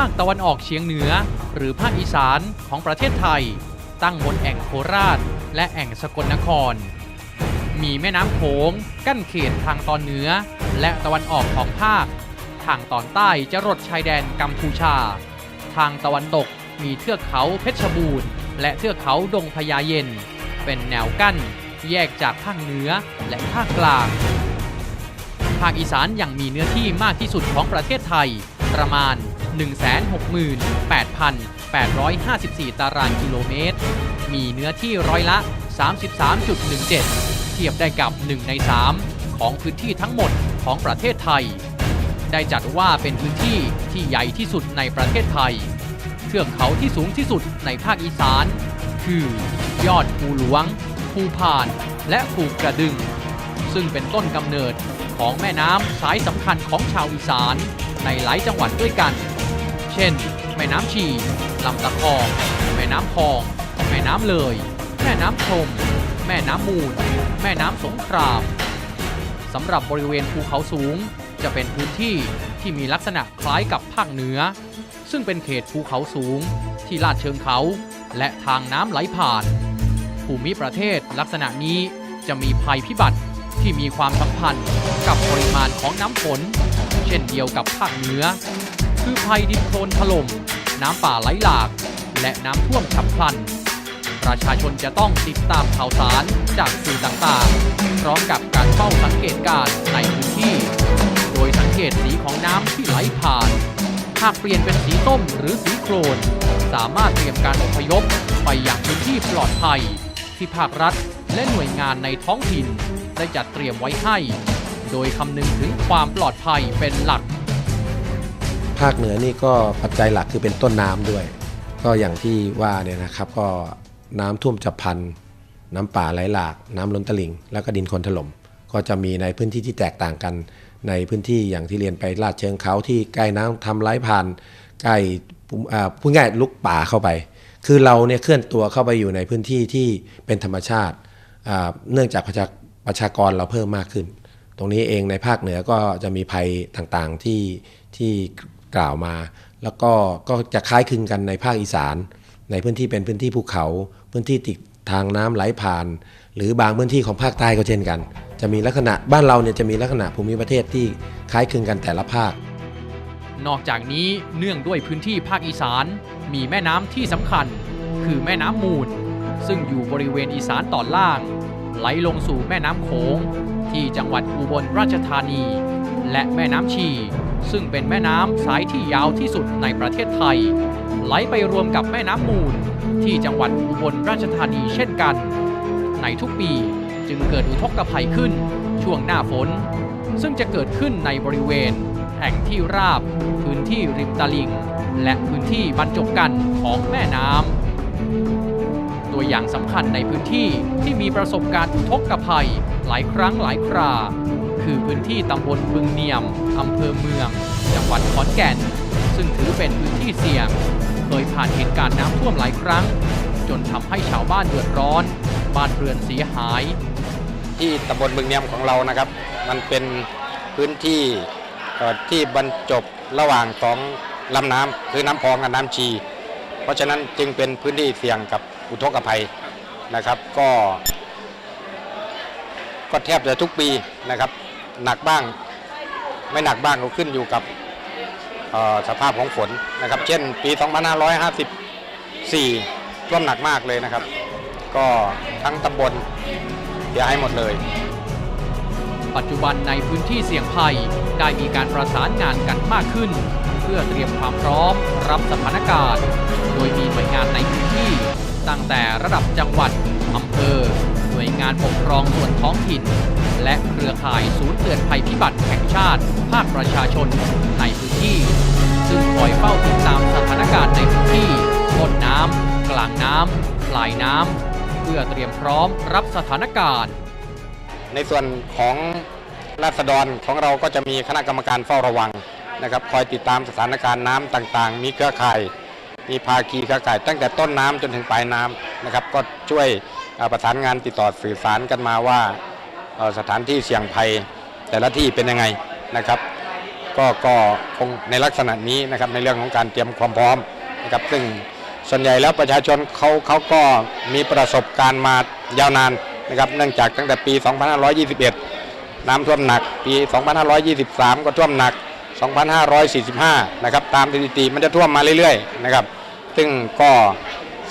าคตะวันออกเฉียงเหนือ หรือภาคอีสานของประเทศไทย ตั้งบนแอ่งโคราช และแอ่งสกลนคร มีแม่น้ำโขงกั้นเขตทางตอนเหนือ และตะวันออกของภาค ทางตอนใต้จะรดชายแดนกัมพูชา ทางตะวันตกมีเทือกเขาเพชรบูรณ์ และเทือกเขาดงพญาเย็น เป็นแนวกั้น แยกจากภาคเหนือและภาคกลาง ภาคอีสานยังมีเนื้อที่มากที่สุดของประเทศไทย ประมาณ 168,854 ตารางกิโลเมตร มีเนื้อที่ร้อยละ 33.17 เทียบได้กับ 1 ใน 3 ของพื้นที่ทั้งหมดของประเทศไทย ได้จัดว่าเป็นพื้นที่ที่ใหญ่ที่สุดในประเทศไทย เทือกเขาที่สูงที่สุดในภาคอีสาน คือยอดภูหลวง ภูพาน และภูกระดึง ซึ่งเป็นต้นกำเนิดของแม่น้ำสายสำคัญของชาวอีสาน ในหลายจังหวัดด้วยกัน เช่น แม่น้ำชีลำตะคอง แม่น้ำพอง แม่น้ำเลย แม่น้ำชม แม่น้ำมูล แม่น้ำสงครามสำหรับบริเวณภูเขาสูง จะเป็นพื้นที่ที่มีลักษณะคล้ายกับภาคเหนือ ซึ่งเป็นเขตภูเขาสูง ที่ลาดเชิงเขา และทางน้ำไหลผ่าน ภูมิประเทศลักษณะนี้จะมีภัยพิบัติที่มีความสัมพันธ์กับปริมาณของน้ำฝน ช่นเดียวกับภาคเหนือ คือภัยดินโคลนถล่ม น้ำป่าไหลหลาก และน้ำท่วมฉับพลัน ประชาชนจะต้องติดตามข่าวสารจากสื่อต่างๆ พร้อมกับการเฝ้าสังเกตการณ์ในพื้นที่ โดยสังเกตสีของน้ำที่ไหลผ่าน หากเปลี่ยนเป็นสีส้มหรือสีโครนสามารถเตรียมการอพยพไปยังพื้นที่ปลอดภัย ที่ภาครัฐและหน่วยงานในท้องถิ่นได้จัดเตรียมไว้ให้ โดยคำนึงถึงความปลอดภัยเป็นหลัก ภาคเหนือนี่ก็ปัจจัยหลักคือเป็นต้นน้ำด้วย ก็อย่างที่ว่าเนี่ยนะครับก็น้ำท่วมฉับพลัน น้ำป่าไหลหลาก น้ำล้นตลิ่ง แล้วก็ดินคนถล่มก็จะมีในพื้นที่ที่แตกต่างกัน ในพื้นที่อย่างที่เรียนไปลาดเชิงเขาที่ใกล้น้ำทำไหลผ่านใกล้พูดง่ายลุกป่าเข้าไป คือเราเนี่ยเคลื่อนตัวเข้าไปอยู่ในพื้นที่ที่เป็นธรรมชาติ เนื่องจากประชากรเราเพิ่มมากขึ้น ตรงนี้เองในภาคเหนือก็จะมีภัยต่างๆที่ที่กล่าวมา แล้วก็ก็จะคล้ายคลึงกันในภาคอีสาน ในพื้นที่เป็นพื้นที่ภูเขา พื้นที่ติดทางน้ำไหลผ่าน หรือบางพื้นที่ของภาคใต้ก็เช่นกัน จะมีลักษณะบ้านเราเนี่ยจะมีลักษณะภูมิประเทศที่คล้ายคลึงกันแต่ละภาค นอกจากนี้เนื่องด้วยพื้นที่ภาคอีสาน มีแม่น้ำที่สำคัญ คือแม่น้ำมูล ซึ่งอยู่บริเวณอีสานตอนล่าง ไหลลงสู่แม่น้ำโขง ที่จังหวัดอุบลราชธานี และแม่น้ำชี ซึ่งเป็นแม่น้ำสายที่ยาวที่สุดในประเทศไทย ไหลไปรวมกับแม่น้ำมูล ที่จังหวัดอุบลราชธานีเช่นกัน ในทุกปีจึงเกิดอุทกภัยขึ้นช่วงหน้าฝน ซึ่งจะเกิดขึ้นในบริเวณ แห่งที่ราบ พื้นที่ริมตลิ่ง และพื้นที่บรรจบกันของแม่น้ำ ตัวอย่างสำคัญในพื้นที่ที่มีประสบการณ์อุทกภัย หลายครั้งหลายครา คือพื้นที่ตำบลบึงเนียมอำเภอเมือง จังหวัดขอนแก่น ซึ่งถือเป็นพื้นที่เสี่ยง เคยผ่านเหตุการณ์น้ำท่วมหลายครั้ง จนทำให้ชาวบ้านเดือดร้อน บ้านเรือนเสียหาย ที่ตำบลบึงเนียมของเรานะครับ มันเป็นพื้นที่ที่บรรจบระหว่างของลำน้ำคือน้ำพองกับน้ำชี เพราะฉะนั้นจึงเป็นพื้นที่เสี่ยงกับ อุทกภัยนะครับ ก็ ก็แทบจะทุกปีนะครับ หนักบ้างไม่หนักบ้างก็ขึ้นอยู่กับสภาพของฝนนะครับ เช่นปี 2554ท่วมหนักมากเลยนะครับ ก็ทั้งตำบลเสียหายหมดเลย ปัจจุบันในพื้นที่เสี่ยงภัยได้มีการประสานงานกันมากขึ้น เพื่อเตรียมความพร้อมรับสถานการณ์ โดยมีหน่วยงานในพื้นที่ แต่ระดับจังหวัดอำเภอหน่วยงานปกครองส่วนท้องถิ่น และเครือข่ายศูนย์เตือนภัยพิบัติแห่งชาติ ภาคประชาชนในพื้นที่ ซึ่งคอยเฝ้าติดตามสถานการณ์ในพื้นที่ต้นน้ำกลางน้ำปลายน้ำเพื่อเตรียมพร้อมรับสถานการณ์ ในส่วนของราษฎรของเราก็จะมีคณะกรรมการเฝ้าระวังนะครับ คอยติดตามสถานการณ์น้ำต่างๆ มีเครือข่าย มีภาคีเครือข่ายตั้งแต่ต้นน้ำจนถึงปลายน้ำนะครับ ก็ช่วยประสานงานติดต่อสื่อสารกันมาว่าสถานที่เสี่ยงภัยแต่ละที่เป็นยังไงนะครับ ก็ก็คงในลักษณะนี้นะครับในเรื่องของการเตรียมความพร้อมนะครับ ซึ่งส่วนใหญ่แล้วประชาชนเขาเขาก็มีประสบการณ์มายาวนานนะครับ เนื่องจากตั้งแต่ปี 2521 น้ำท่วมหนัก ปี 2523 ก็ท่วมหนัก 2545 นะครับ ตามสถิติมันจะท่วมมาเรื่อยๆ นะครับ ซึ่งก็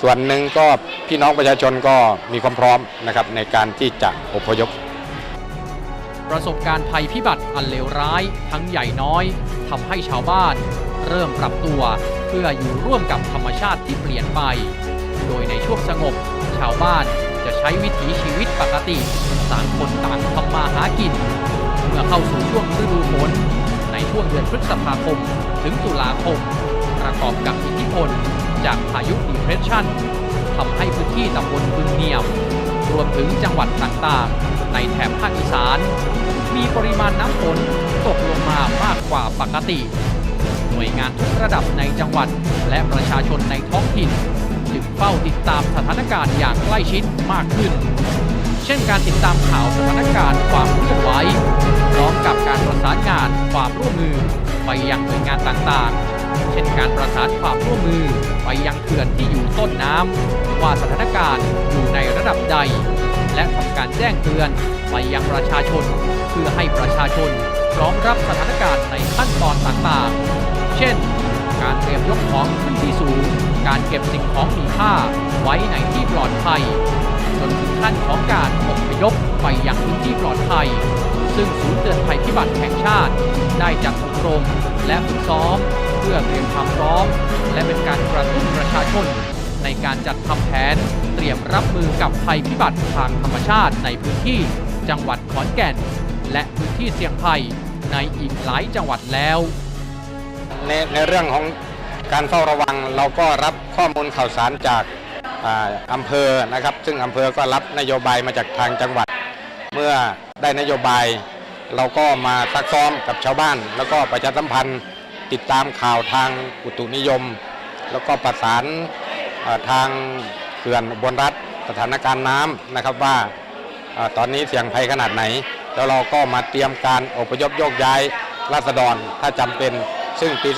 ส่วนหนึ่งก็พี่น้องประชาชนก็มีความพร้อมนะครับในการที่จะอพยพ ประสบการณ์ภัยพิบัติอันเลวร้าย ทั้งใหญ่น้อยทำให้ชาวบ้าน เริ่มปรับตัวเพื่ออยู่ร่วมกับธรรมชาติที่เปลี่ยนไป โดยในช่วงสงบ ชาวบ้านจะใช้วิถีชีวิตปกติ ต่างคนต่างทำมาหากิน เมื่อเข้าสู่ช่วงฤดูฝนในช่วงเดือนพฤษภาคม ถึงตุลาคม ประกอบกับอิทธิพล จากพายุดีเพรสชันทำให้พื้นที่ตำบลบึงเนียม รวมถึงจังหวัดต่างๆ ในแถบภาคอีสาน มีปริมาณน้ำฝนตกลงมามากกว่าปกติ หน่วยงานทุกระดับในจังหวัดและประชาชนในท้องถิ่นจึงเฝ้าติดตามสถานการณ์อย่างใกล้ชิดมากขึ้น เช่นการติดตามข่าวสถานการณ์ความเคลื่อนไหวพร้อมกับการประสานงานความร่วมมือไปยังหน่วยงานต่างๆ เช่นการประสานความร่วมมือไปยังเขื่อนที่อยู่ต้นน้ำว่าสถานการณ์อยู่ในระดับใด และทำการแจ้งเตือนไปยังประชาชน เพื่อให้ประชาชนพร้อมรับสถานการณ์ในขั้นตอนต่างๆ เช่น การเตรียมยกของขึ้นที่สูง การเก็บสิ่งของมีค่าไว้ในที่ปลอดภัย จนถึงขั้นของการอพยพไปยังพื้นที่ปลอดภัย ซึ่งศูนย์เตือนภัยพิบัติแห่งชาติ ได้จัดอบรมและฝึกซ้อม เพื่อเตรียมความพร้อม และเป็นการกระตุ้นประชาชน ในการจัดทำแผนเตรียมรับมือกับภัยพิบัติทางธรรมชาติในพื้นที่ จังหวัดขอนแก่น และพื้นที่เสี่ยงภัยในอีกหลายจังหวัดแล้ว ในในเรื่องของการเฝ้าระวังเราก็รับข้อมูลข่าวสารจากอ่าอำเภอนะครับ ซึ่งอำเภอก็รับนโยบายมาจากทางจังหวัด เมื่อได้นโยบาย เราก็มาซักซ้อมกับชาวบ้าน แล้วก็ประชาสัมพันธ์ ติดตามข่าวทางอุตุนิยม แล้วก็ประสานทางเขื่อนบนรัฐสถานการณ์น้ำนะครับว่าตอนนี้เสี่ยงภัยขนาดไหน แล้วเราก็มาเตรียมการอพยพโยกย้ายราษฎรถ้าจำเป็น ซึ่งปี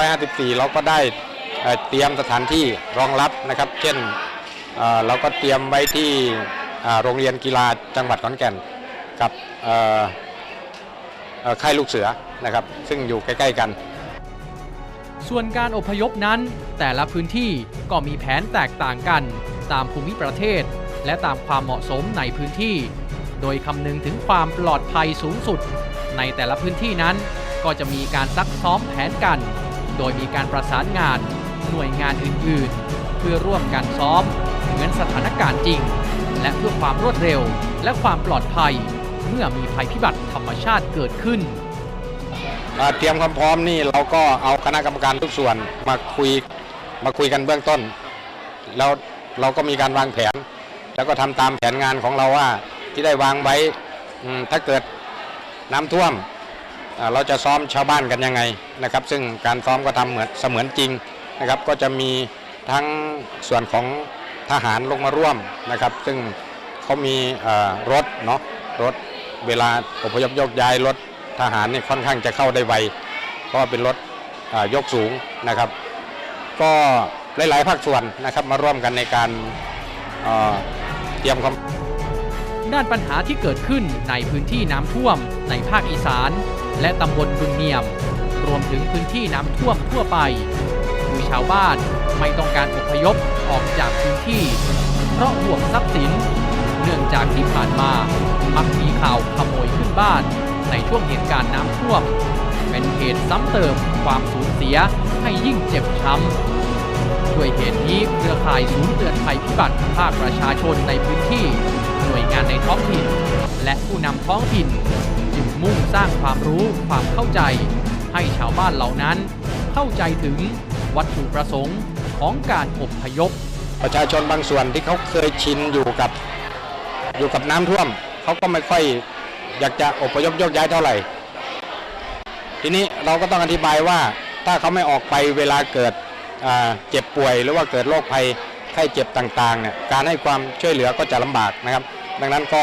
2554 เราก็ได้เเตรียมสถานที่รองรับนะครับ เช่นเเราก็เตรียมไว้ที่โรงเรียนกีฬาจังหวัดขอนแก่นกับค่ายลูกเสือนะครับ ซึ่งอยู่ใกล้ ๆ กัน ส่วนการอพยพนั้น แต่ละพื้นที่ก็มีแผนแตกต่างกัน ตามภูมิประเทศ และตามความเหมาะสมในพื้นที่ โดยคำนึงถึงความปลอดภัยสูงสุด ในแต่ละพื้นที่นั้นก็จะมีการซักซ้อมแผนกัน โดยมีการประสานงาน หน่วยงานอื่นๆ เพื่อร่วมกันซ้อม เหมือนสถานการณ์จริง และเพื่อความรวดเร็วและความปลอดภัย เมื่อมีภัยพิบัติธรรมชาติเกิดขึ้น เตรียมความพร้อมนี่เราก็เอาคณะกรรมการทุกส่วนมาคุยมาคุยกันเบื้องต้น แล้วเราก็มีการวางแผน แล้วก็ทำตามแผนงานของเราว่าที่ได้วางไว้ถ้าเกิดน้ำท่วมเราจะซ้อมชาวบ้านกันยังไงนะครับ ซึ่งการซ้อมก็ทำเหมือนเสมือนจริงนะครับ ก็จะมีทั้งส่วนของทหารลงมาร่วมนะครับ ซึ่งเขามีรถเนาะรถเวลาอพยพยกย้ายรถ ทหารนี่ค่อนข้างจะเข้าได้ไวเพราะเป็นรถยกสูงนะครับ ก็หลาย ๆ ภาคส่วนนะครับมาร่วมกันในการเอ่อเตรียมความด้านปัญหาที่เกิดขึ้นในพื้นที่น้ำท่วม ในภาคอีสาน และตำบลบึงเนียม รวมถึงพื้นที่น้ำท่วมทั่วไปคือชาวบ้านไม่ต้องการอพยพออกจากพื้นที่ เพราะห่วงทรัพย์สิน เนื่องจากที่ผ่านมามักมีข่าวขโมยขึ้นบ้าน ในช่วงเหตุการณ์น้ำท่วม เป็นเหตุซ้ำเติมความสูญเสียให้ยิ่งเจ็บช้ำด้วยเหตุนี้เครือข่ายศูนย์เตือนภัยพิบัติภาคประชาชนในพื้นที่ หน่วยงานในท้องถิ่น และผู้นำท้องถิ่นจึงมุ่งสร้างความรู้ความเข้าใจ ให้ชาวบ้านเหล่านั้น เข้าใจถึงวัตถุประสงค์ของการอพยพ ประชาชนบางส่วนที่เขาเคยชินอยู่กับอยู่กับน้ำท่วม เขาก็ไม่ค่อย อยากจะอพยพยกย้ายเท่าไหร่ ทีนี้เราก็ต้องอธิบายว่าถ้าเขาไม่ออกไปเวลาเกิดเจ็บป่วย หรือว่าเกิดโรคภัยไข้เจ็บต่างๆเนี่ยการให้ความช่วยเหลือก็จะลำบากนะครับ ดังนั้นก็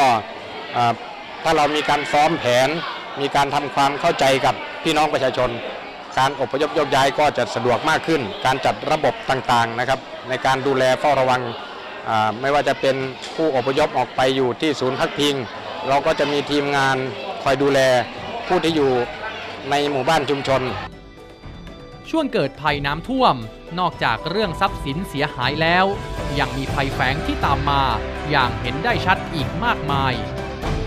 ถ้าเรามีการซ้อมแผน มีการทำความเข้าใจกับพี่น้องประชาชน การอบพยพยกย้ายก็จะสะดวกมากขึ้น การจัดระบบต่างๆนะครับ ในการดูแลเฝ้าระวังไม่ว่าจะเป็นผู้อพยพออกไปอยู่ที่ศูนย์พักพิง เราก็จะมีทีมงานคอยดูแลผู้ที่อยู่ในหมู่บ้านชุมชน ช่วงเกิดภัยน้ำท่วม นอกจากเรื่องทรัพย์สินเสียหายแล้ว ยังมีภัยแฝงที่ตามมา อย่างเห็นได้ชัดอีกมากมาย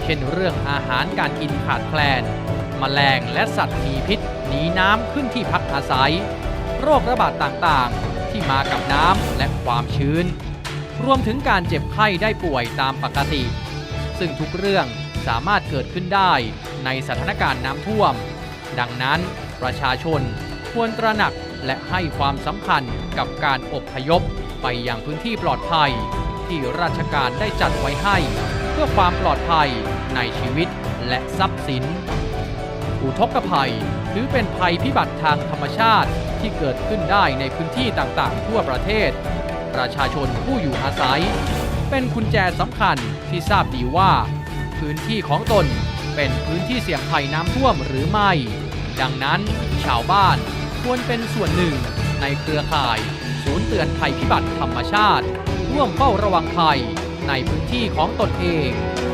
เช่นเรื่องอาหารการกินขาดแคลนแมลงและสัตว์มีพิษหนีน้ำขึ้นที่พักอาศัย โรคระบาดต่างๆ ที่มากับน้ำและความชื้น รวมถึงการเจ็บไข้ได้ป่วยตามปกติ ซึ่งทุกเรื่องสามารถเกิดขึ้นได้ในสถานการณ์น้ำท่วม ดังนั้นประชาชนควรตระหนักและให้ความสำคัญกับการอบพยพไปยังพื้นที่ปลอดภัย ที่ราชการได้จัดไว้ให้ เพื่อความปลอดภัยในชีวิตและทรัพย์สิน อุทกภัยถือเป็นภัยพิบัติทางธรรมชาติที่เกิดขึ้นได้ในพื้นที่ต่างๆ ทั่วประเทศ ประชาชนผู้อยู่อาศัย เป็นกุญแจสำคัญที่ทราบดีว่า พื้นที่ของตนเป็นพื้นที่เสี่ยงภัยน้ำท่วมหรือไม่ ดังนั้นชาวบ้านควรเป็นส่วนหนึ่งในเครือข่าย ศูนย์เตือนภัยพิบัติธรรมชาติ ร่วมเฝ้าระวังภัยในพื้นที่ของตนเอง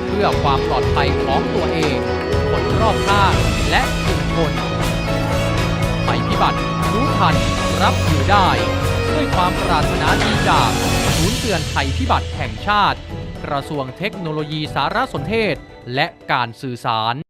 เพื่อความปลอดภัยของตัวเอง คนรอบข้างและชุมชนภัยพิบัติรู้ทันรับมือได้ ด้วยความปรารถนาดีจาก เตือนภัยพิบัติแห่งชาติ กระทรวงเทคโนโลยีสารสนเทศ และการสื่อสาร